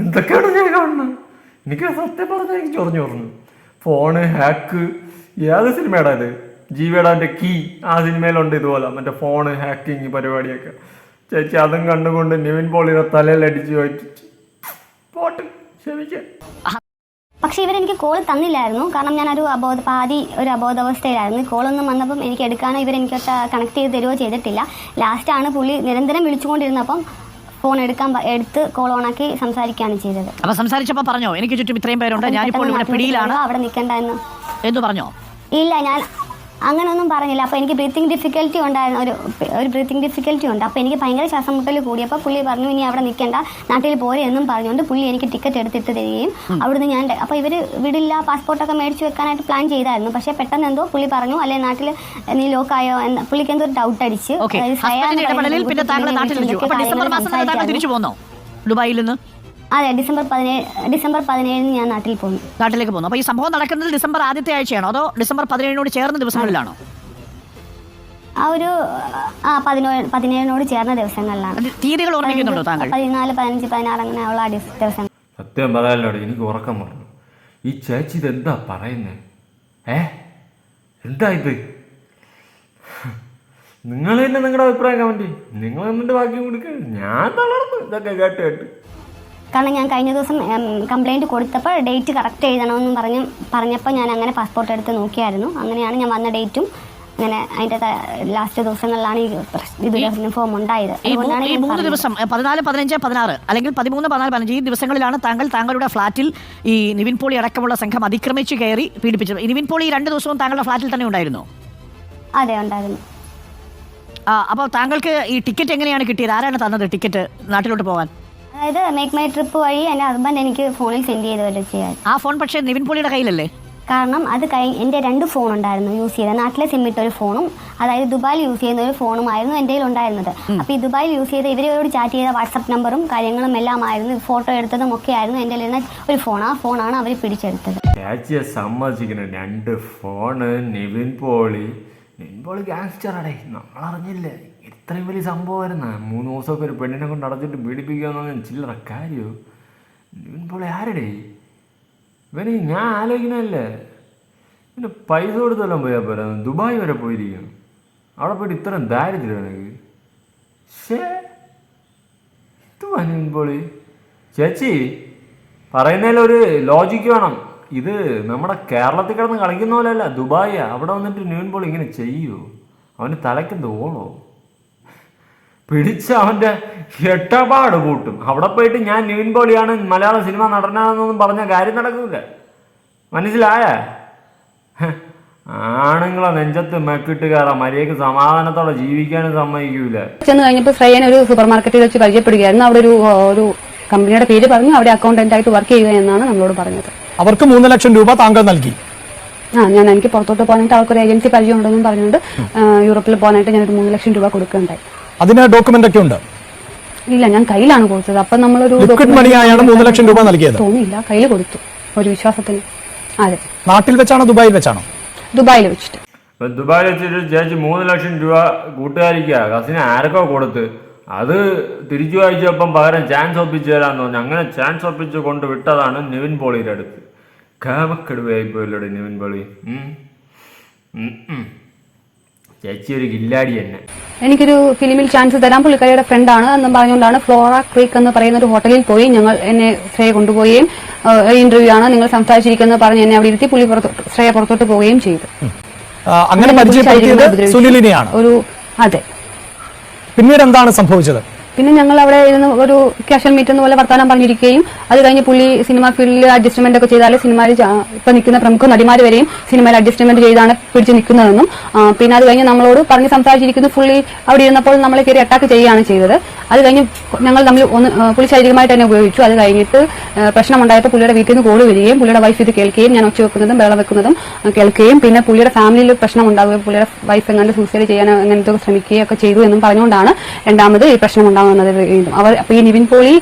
എന്തൊക്കെയാണ് ഞാൻ കാണുന്നത് എനിക്ക് സത്യം പറഞ്ഞാൽ എനിക്ക് ചൊറഞ്ഞു പറഞ്ഞു ഫോണ് ഹാക്ക് ഏത് സിനിമയുടെ ഇത്? ജീവയുടെ കീ ആ സിനിമയിലുണ്ട് ഇതുപോലെ. മറ്റേ ഫോണ് ഹാക്കിങ് പരിപാടിയൊക്കെ. ചേച്ചി അതും കണ്ടുകൊണ്ട് നിവിൻ പോളിയുടെ തലയിലടിച്ച് പോയിട്ട് പോട്ട് ക്ഷമിക്കാം. പക്ഷെ ഇവരെനിക്ക് കോൾ തന്നില്ലായിരുന്നു. കാരണം ഞാനൊരു അബോധ പാതി ഒരു അബോധാവസ്ഥയിലായിരുന്നു. കോളൊന്നും വന്നപ്പം എനിക്ക് എടുക്കാനോ ഇവരെനിക്ക് കണക്ട് ചെയ്ത് തരുവോ ചെയ്തിട്ടില്ല. ലാസ്റ്റാണ് പുള്ളി നിരന്തരം വിളിച്ചുകൊണ്ടിരുന്നപ്പം ഫോൺ എടുക്കാൻ എടുത്ത് കോൾ ഓണാക്കി സംസാരിക്കുകയാണ് ചെയ്തത്. അപ്പൊ സംസാരിച്ചപ്പോ പറഞ്ഞോ? എനിക്ക് ചുറ്റും ഇത്രയും പേരുണ്ട്. ഞാനിപ്പോൾ ഇവിടെ പിടിയിലാണ്. അവിടെ നിൽക്കണ്ട എന്ന്. എന്ന് പറഞ്ഞോ? ഇല്ല ഞാൻ അങ്ങനെയൊന്നും പറഞ്ഞില്ല. അപ്പോൾ എനിക്ക് ബ്രീത്തിങ് ഡിഫിക്കൽറ്റി ഉണ്ടായിരുന്നു. ഒരു ഒരു ബ്രീത്തിങ് ഡിഫിക്കൽറ്റി ഉണ്ട്. അപ്പോൾ എനിക്ക് ഭയങ്കര ശ്വാസം മുട്ടൽ കൂടിയപ്പോൾ പുള്ളി പറഞ്ഞു ഇനി അവിടെ നിൽക്കേണ്ട നാട്ടിൽ പോരെ എന്നും പറഞ്ഞുകൊണ്ട് പുള്ളി എനിക്ക് ടിക്കറ്റ് എടുത്തിട്ട് തരികയും അവിടുന്ന് ഞാൻ അപ്പോൾ ഇവർ വിടില്ല പാസ്പോർട്ടൊക്കെ മേടിച്ച് വെക്കാനായിട്ട് പ്ലാൻ ചെയ്തായിരുന്നു. പക്ഷേ പെട്ടെന്ന് എന്തോ പുള്ളി പറഞ്ഞു അല്ലെ നാട്ടിൽ നീ ലോക്കായോ എന്ന് പുള്ളിക്ക് എന്തോ ഒരു ഡൗട്ട് അടിച്ച്. ദുബായിൽ നിന്ന്? അതെ ഡിസംബർ പതിനേഴ് ഡിസംബർ പതിനേഴിന് ഞാൻ നാട്ടിൽ പോകുന്നു. നാട്ടിലേക്ക് പോകുന്നു. അപ്പൊ ഈ സംഭവം നടക്കുന്നത് ഡിസംബർ ആദ്യത്തെ ആഴ്ചയാണോ? അതോ ഡിസംബർ പതിനേഴിനോട് ചേർന്ന ദിവസങ്ങളിലാണോ? ആ ഒരു ആ പതിനേഴ് പതിനേഴിനോട് ചേർന്ന ദിവസങ്ങളിലാണ്. തീയതികൾ ഓർമ്മിക്കുന്നുണ്ടോ താങ്കൾ? പതിനാല് പതിനഞ്ച് പതിനാറ് അങ്ങനെയുള്ള ആ ദിവസ- ദിവസം സത്യം പറയാനോട് എനിക്ക് ഉറക്കം പറഞ്ഞു ഈ ചേച്ചി ഇതെന്താ പറയുന്നത് ഏ? എന്താ ഇത്? നിങ്ങൾ തന്നെ നിങ്ങളുടെ അഭിപ്രായം കമന്റ് നിങ്ങൾ എന്നിട്ട് ബാക്കി കൊടുക്കുക ഞാൻ തളർന്നു. ഇതൊക്കെ കേട്ട് കേട്ട്. കാരണം ഞാൻ കഴിഞ്ഞ ദിവസം കംപ്ലൈന്റ് കൊടുത്തപ്പോൾ ഡേറ്റ് കറക്റ്റ് എഴുതണമെന്ന് പറഞ്ഞ് പറഞ്ഞപ്പോൾ ഞാൻ അങ്ങനെ പാസ്പോർട്ട് എടുത്ത് നോക്കിയായിരുന്നു. അങ്ങനെയാണ് ഞാൻ വന്ന ഡേറ്റും അങ്ങനെ അതിന്റെ ലാസ്റ്റ് ദിവസങ്ങളിലാണ് ഈ ഇതിന് ഫോം ഉണ്ടായത്. ഈ മൂന്ന് ദിവസം പതിനാല് പതിനഞ്ച് പതിനാറ് അല്ലെങ്കിൽ പതിമൂന്ന് പതിനാല് പതിനഞ്ച് ഈ ദിവസങ്ങളിലാണ് താങ്കൾ താങ്കളുടെ ഫ്ളാറ്റിൽ ഈ നിവിൻ പോളി അടക്കമുള്ള സംഘം അതിക്രമിച്ച് കയറി പീഡിപ്പിച്ചത്. നിവിൻ പോളി രണ്ട് ദിവസവും താങ്കളുടെ ഫ്ളാറ്റിൽ തന്നെ ഉണ്ടായിരുന്നു? അതെ ഉണ്ടായിരുന്നു. അപ്പോൾ താങ്കൾക്ക് ഈ ടിക്കറ്റ് എങ്ങനെയാണ് കിട്ടിയത്? ആരാണ് തന്നത് ടിക്കറ്റ് നാട്ടിലോട്ട് പോകാൻ അതായത് മേക്ക് മൈ ട്രിപ്പ് വഴി എന്റെ ഹസ്ബൻഡ് എനിക്ക് ഫോണിൽ സെൻഡ് ചെയ്ത് വരെ ചെയ്യാൻ ആ ഫോൺ പക്ഷേ നിവിൻ പോളിയുടെ കയ്യിലല്ലേ? കാരണം അത് കഴിഞ്ഞ് എന്റെ രണ്ട് ഫോൺ ഉണ്ടായിരുന്നു യൂസ് ചെയ്ത. നാട്ടിലെ സിം ഇട്ട ഒരു ഫോണും അതായത് ദുബായിൽ യൂസ് ചെയ്യുന്ന ഒരു ഫോണുമായിരുന്നു എന്റെ കയ്യിൽ ഉണ്ടായിരുന്നത്. അപ്പോൾ ഈ ദുബായിൽ യൂസ് ചെയ്ത ഇവരോട് ചാറ്റ് ചെയ്ത വാട്സപ്പ് നമ്പറും കാര്യങ്ങളും എല്ലാം ആയിരുന്നു. ഫോട്ടോ എടുത്തതും ഒക്കെ ആയിരുന്നു എന്റെ കയ്യിൽ ഇരുന്ന ഒരു ഫോൺ ആ ഫോണാണ് അവർ പിടിച്ചെടുത്തത്. ചേച്ചിയെ സമ്മതിക്കണം രണ്ട് ഫോണ് നിവിൻ പോളി. നിവിൻ പോളി ഗാങ്സ്റ്ററാടേ നമ്മളറിഞ്ഞില്ലേ? ഇത്രയും വലിയ സംഭവമായിരുന്ന. മൂന്ന് ദിവസമൊക്കെ ഒരു പെണ്ണിനെ കൊണ്ട് അടച്ചിട്ട് പീഡിപ്പിക്കുക എന്ന് പറഞ്ഞാൽ ചില്ലറ കാര്യമോ നിവിൻ ആരുടെ? ഇവന് ഞാൻ ആലോചിക്കണല്ലേ പിന്നെ പൈസ കൊടുത്തെല്ലാം പോയാൽ പോരാ. ദുബായ് വരെ പോയിരിക്കും അവിടെ പോയിട്ട് ഇത്രയും ദാരിദ്ര്യം എനിക്ക് ഷേ ഇത് നിവിൻ പോളി ചേച്ചി പറയുന്നതിലൊരു ലോജിക്ക് വേണം. ഇത് നമ്മുടെ കേരളത്തിൽ കിടന്ന് കളിക്കുന്ന പോലെയല്ല. ദുബായ്. അവിടെ വന്നിട്ട് ന്യൂൻ പോൾ ഇങ്ങനെ ചെയ്യുമോ അവന് തലയ്ക്ക് ഓളോ പിടിച്ച് അവന്റെ എട്ടപാട് കൂട്ടും. അവിടെ പോയിട്ട് ഞാൻ നിവിൻ പോളിയാണ് മലയാള സിനിമ നടനാണെന്നൊന്നും പറഞ്ഞ കാര്യം നടക്കൂല. മനസ്സിലായ? ആണുങ്ങളെ നെഞ്ചത്ത് മെക്കിട്ട് കയറാം മര്യാദയ്ക്ക് സമാധാനത്തോടെ ജീവിക്കാനും സമ്മതിക്കൂല. ചെന്ന് കഴിഞ്ഞപ്പോൾ ശ്രേയനെ ഒരു സൂപ്പർ മാർക്കറ്റിൽ വെച്ച് പരിചയപ്പെടുകയായിരുന്നു. അവിടെ ഒരു ഒരു കമ്പനിയുടെ പേര് പറഞ്ഞു. അവിടെ അക്കൗണ്ടന്റ് ആയിട്ട് വർക്ക് ചെയ്യുക എന്നാണ് നമ്മളോട് പറഞ്ഞത്. അവർക്ക് മൂന്ന് ലക്ഷം രൂപ താങ്കൾ നൽകി. ആ ഞാൻ എനിക്ക് പുറത്തോട്ട് പോകാനായിട്ട് അവർക്കൊരു ഏജൻസി പരിചയം ഉണ്ടെന്നും പറഞ്ഞുകൊണ്ട് യൂറോപ്പിൽ പോകാനായിട്ട് ഞാനൊരു മൂന്ന് ലക്ഷം രൂപ കൊടുക്കുകയുണ്ടായി. അതിന് ഡോക്യുമെന്റ് ഒക്കെ ഉണ്ട്. ഇല്ല ഞാൻ കയ്യിലാണ് കൊടുത്തത്. അപ്പൊ നമ്മളൊരു ലിക്വിഡ് document മണിയായാണ് മൂന്ന് ലക്ഷം രൂപ നൽകിയത്. തോന്നിയില്ല. കയ്യിൽ കൊടുത്തു ഒരു വിശ്വാസത്തിന്. അതെ. നാട്ടിൽ വെച്ചാണോ ദുബായിൽ വെച്ചാണോ? ദുബായിൽ വെച്ചിട്ട്. ഇപ്പൊ ദുബായിൽ വെച്ചിട്ട് ചേച്ചി മൂന്ന് ലക്ഷം രൂപ കൂട്ടുകാരിക്ക. കസിന് ആരൊക്കെ കൊടുത്ത്. അത് തിരിച്ചു വായിച്ചപ്പം പകരം ചാൻസ് ഒപ്പിച്ചു തരാന്ന് പറഞ്ഞു. അങ്ങനെ ചാൻസ് ഒപ്പിച്ച് കൊണ്ട് വിട്ടതാണ് നിവിൻ പോളിയുടെ അടുത്ത്. കാമക്കെടുവായി പോയല്ലോടെ നിവിൻ പോളി. ഉം. ഉം, ഉം. ചേച്ചി ഒരു കില്ലാടി തന്നെ. എനിക്കൊരു ഫിലിമിൽ ചാൻസ് തരാൻ പുള്ളിക്കാരിയുടെ ഫ്രണ്ടാണ് എന്ന് പറഞ്ഞുകൊണ്ടാണ് ഫ്ലോറ ക്രീക്ക് എന്ന് പറയുന്ന ഒരു ഹോട്ടലിൽ പോയി ഞങ്ങൾ എന്നെ ശ്രേയ കൊണ്ടുപോവുകയും ഇന്റർവ്യൂ ആണ് നിങ്ങൾ സംസാരിച്ചിരിക്കുന്നത് പറഞ്ഞ് എന്നെ അവിടെ ഇരുത്തി പുള്ളി ശ്രേയ പുറത്തോട്ട് പോവുകയും ചെയ്തു. അങ്ങനെ എന്നെ പരിചയപ്പെടുത്തിയത് സുനിലിനെയാണ്. ഒരു അതെ. പിന്നീട് എന്താണ് സംഭവിച്ചത്? പിന്നെ ഞങ്ങൾ അവിടെ ഇരുന്ന് ഒരു കാഷ്വൽ മീറ്റ് എന്ന പോലെ വർത്താനം പറഞ്ഞിരിക്കുകയും അത് കഴിഞ്ഞ് പുള്ളി സിനിമ ഫീൽഡിൽ അഡ്ജസ്റ്റ്മെന്റ് ഒക്കെ ചെയ്താൽ സിനിമയിൽ ഇപ്പൊ നിൽക്കുന്ന പ്രമുഖ നടിമാർ വരെയും സിനിമയിൽ അഡ്ജസ്റ്റ്മെന്റ് ചെയ്താണ് പിടിച്ച് നിൽക്കുന്നതെന്നും പിന്നെ അത് കഴിഞ്ഞ് നമ്മളോട് പറഞ്ഞ് സംസാരിച്ചിരിക്കുന്നു. പുള്ളി അവിടെ ഇരുന്നപ്പോൾ നമ്മളെ കയറി അറ്റാക്ക് ചെയ്യുകയാണ് ചെയ്തത്. അത് കഴിഞ്ഞ് ഞങ്ങൾ തമ്മിൽ ഒന്ന് പുള്ളി ശാരീരികമായിട്ട് തന്നെ ഉപയോഗിച്ചു. അത് കഴിഞ്ഞിട്ട് പ്രശ്നമുണ്ടായപ്പോൾ പുള്ളിയുടെ വീട്ടിൽ നിന്ന് കോൾ വരികയും പുള്ളിയുടെ വൈഫ് ഇത് കേൾക്കുകയും ഞാൻ ഒച്ച വെക്കുന്നതും വെള്ളം വെക്കുന്നതും കേൾക്കുകയും പിന്നെ പുള്ളിയുടെ ഫാമിലിയിൽ പ്രശ്നം ഉണ്ടാവുകയും പുള്ളിയുടെ വൈഫ് എങ്ങനെ സൂസൈഡ് ചെയ്യാൻ അങ്ങനത്തെ ശ്രമിക്കുകയും ഒക്കെ ചെയ്തു എന്നും പറഞ്ഞുകൊണ്ടാണ് രണ്ടാമത് ഈ പ്രശ്നം ഉണ്ടാകുന്നത് അവർ അപ്പൊ ഈ നിവിൻ പോളി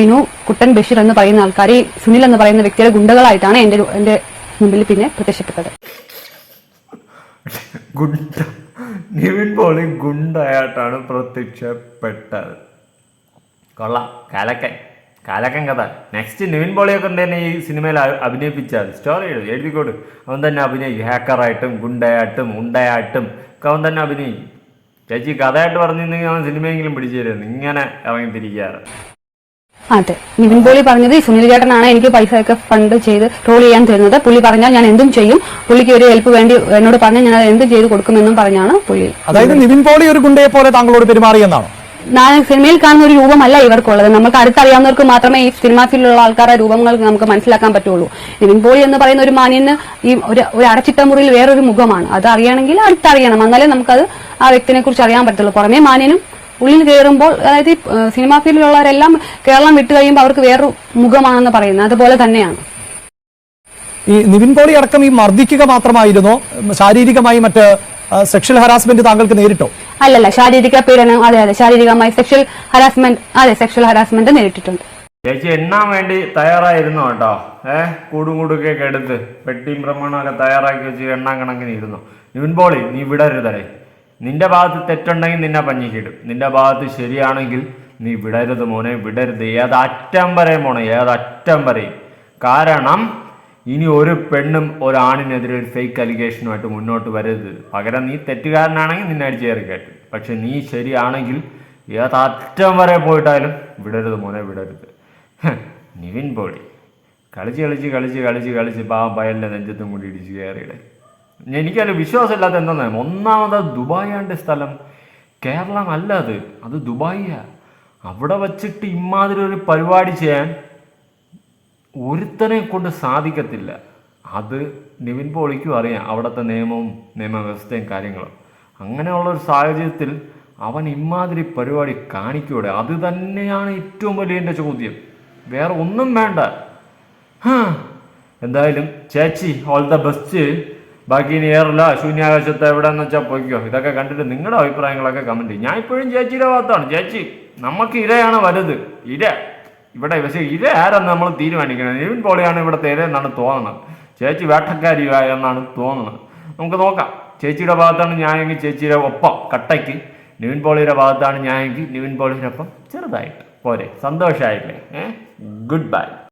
ബിനു കുട്ടൻ ബഷീർ എന്ന് പറയുന്ന ആൾക്കാർ ഈ സുനിൽ എന്ന് പറയുന്ന വ്യക്തിയുടെ ഗുണ്ടകളായിട്ടാണ് എന്റെ എന്റെ മുമ്പിൽ പിന്നെ പ്രത്യക്ഷപ്പെട്ടത്. നിവിൻ പോളി ഗുണ്ടായിട്ടാണ് പ്രത്യക്ഷപ്പെട്ടത്. കൊള്ളാം. കാലക്കൻ. കാലക്കൻ കഥ. നെക്സ്റ്റ് നിവിൻ പോളിയൊക്കെ തന്നെ ഈ സിനിമയിൽ അഭിനയിപ്പിച്ചാൽ? സ്റ്റോറി എഴുതി എഴുതിക്കോട്ട് അവൻ തന്നെ അഭിനയിക്കും. ഹാക്കറായിട്ടും ഗുണ്ടയായിട്ടും ഉണ്ടയായിട്ടും ഒക്കെ അവൻ തന്നെ അഭിനയിക്കും. ചേച്ചി കഥയായിട്ട് പറഞ്ഞിരുന്നെങ്കിൽ സിനിമയെങ്കിലും പിടിച്ചു തരുന്നു ഇങ്ങനെ ഇറങ്ങി തിരിക്കാറ് അതെ. നിവിൻ പോളി പറഞ്ഞത് ഈ സുനിൽ ചേട്ടനാണ് എനിക്ക് പൈസ ഒക്കെ ഫണ്ട് ചെയ്ത് റോൾ ചെയ്യാൻ തരുന്നത്. പുള്ളി പറഞ്ഞാൽ ഞാൻ എന്തും ചെയ്യും. പുള്ളിക്ക് ഒരു ഹെൽപ്പ് വേണ്ടി എന്നോട് പറഞ്ഞാൽ ഞാൻ അത് എന്തും ചെയ്ത് കൊടുക്കുമെന്നും പറഞ്ഞാണ് പുള്ളി അതായത് നിവിൻ പോളി ഒരു ഗുണ്ടയെ പോലെ താങ്കളോട് പെരുമാറിയെന്നാണോ? സിനിമയിൽ കാണുന്ന ഒരു രൂപമല്ല ഇവർക്കുള്ളത്. നമുക്ക് അടുത്തറിയാവുന്നവർക്ക് മാത്രമേ ഈ സിനിമാ ഫീൽഡിലുള്ള ആൾക്കാരുടെ രൂപങ്ങൾ നമുക്ക് മനസ്സിലാക്കാൻ പറ്റുള്ളൂ. നിവിൻ പോളി എന്ന് പറയുന്ന ഒരു മാന്യന് ഈ ഒരു ഒരു അടച്ചിട്ട മുറിയിൽ വേറൊരു മുഖമാണ്. അത് അറിയണമെങ്കിൽ അടുത്തറിയണം. എന്നാലേ നമുക്കത് ആ വ്യക്തിനെ കുറിച്ച് അറിയാൻ പറ്റുള്ളൂ. പുറമേ മാന്യനും ഉള്ളിൽ കയറുമ്പോൾ അതായത് ഈ സിനിമാ ഫീൽഡിലുള്ളവരെല്ലാം കേരളം വിട്ടു കഴിയുമ്പോൾ അവർക്ക് വേറൊരു മുഖമാണെന്ന് പറയുന്നത് അതുപോലെ തന്നെയാണ്. ഈ നിവിൻ പോളി അടക്കം ഈ മർദ്ദിക്കുക മാത്രമായിരുന്നോ? ശാരീരികമായി മറ്റ് സെക്ഷൽ ഹരാസ്മെന്റ് താങ്കൾക്ക് നേരിട്ടോ? അല്ലല്ല ശാരീരിക പീഡനം അതെ അതെ ശാരീരികമായി സെക്ഷൽ ഹരാസ്മെന്റ് അതെ സെക്ഷൽ ഹരാസ്മെന്റ് നേരിട്ടിട്ടുണ്ട്. ചേച്ചി എണ്ണാൻ വേണ്ടി തയ്യാറായിരുന്നു കേട്ടോ. ഏഹ് കൂടും കൂടുക്കൊക്കെ എടുത്ത് പെട്ടിയും പ്രമാണമൊക്കെ തയ്യാറാക്കി വെച്ച് എണ്ണാൻ കണക്കിന് ഇരുന്നു നിവിൻ പോളി നീ വിടരുതടേ നിന്റെ ഭാഗത്ത് തെറ്റുണ്ടെങ്കിൽ നിന്നെ പഞ്ഞിക്കിടും. നിന്റെ ഭാഗത്ത് ശരിയാണെങ്കിൽ നീ വിടരുത് മോനെ വിടരുത്. ഏതറ്റം വരെ മോനെ ഏതറ്റം വരെയും കാരണം ഇനി ഒരു പെണ്ണും ഒരാണിനെതിരെ ഒരു ഫേക്ക് അലിഗേഷനുമായിട്ട് മുന്നോട്ട് വരരുത്. പകരം നീ തെറ്റുകാരനാണെങ്കിൽ നിന്നെ അടിച്ച് കയറി കയറ്റും. പക്ഷെ നീ ശരിയാണെങ്കിൽ ഏതറ്റം വരെ പോയിട്ടായാലും വിടരുത് മോനെ വിടരുത്. നിവിൻ പോളി കളിച്ച് കളിച്ച് കളിച്ച് കളിച്ച് കളിച്ച് പാവം പയലിന്റെ നെഞ്ചത്തും കൂടി ഇടിച്ച് കയറിയിടെ. എനിക്കതിൽ വിശ്വാസമില്ലാത്ത എന്താണെന്ന് ഒന്നാമത് ദുബായാണ്ട് സ്ഥലം. കേരളം അല്ല അത്. അത് ദുബായിയാണ് അവിടെ വച്ചിട്ട് ഇമാതിരി ഒരു പരിപാടി ചെയ്യാൻ ഒരുത്തനെ കൊണ്ട് സാധിക്കത്തില്ല. അത് നിവിൻ പോളിക്കും അറിയാം. അവിടുത്തെ നിയമവും നിയമവ്യവസ്ഥയും കാര്യങ്ങളും. അങ്ങനെയുള്ള ഒരു സാഹചര്യത്തിൽ അവൻ ഇമാതിരി പരിപാടി കാണിക്കൂടെ? അത് തന്നെയാണ് ഏറ്റവും വലിയ എന്റെ ചോദ്യം. വേറെ ഒന്നും വേണ്ട. എന്തായാലും ചേച്ചി ഓൾ ദ ബെസ്റ്റ് ബാക്കി ഇനി ഏറില്ല. ശൂന്യാകാശത്ത് എവിടെയെന്ന് വെച്ചാൽ പോയിക്കോ. ഇതൊക്കെ കണ്ടിട്ട് നിങ്ങളുടെ അഭിപ്രായങ്ങളൊക്കെ കമന്റ് ഞാൻ ഇപ്പോഴും ചേച്ചിയുടെ ഭാഗത്താണ്. ചേച്ചി നമുക്ക് ഇരയാണ് വലുത്. ഇര. ഇവിടെ പക്ഷേ ഇത് ആരെന്ന് നമ്മൾ തീരുമാനിക്കണം. നിവിൻ പോളിയാണ് ഇവിടെ തേരെ എന്നാണ് തോന്നുന്നത് ചേച്ചി വേട്ടക്കാരി എന്നാണ് തോന്നുന്നത് നമുക്ക് നോക്കാം. ചേച്ചിയുടെ ഭാഗത്താണ് ഞാനെങ്കിൽ ചേച്ചിയുടെ ഒപ്പം കട്ടയ്ക്ക്. നിവിൻ പോളിയുടെ ഭാഗത്താണ് ഞാനെങ്കിൽ നിവിൻ പോളിയുടെ ഒപ്പം ചെറുതായിട്ട്. പോരെ. സന്തോഷമായില്ലേ ഏഹ് ഗുഡ് ബൈ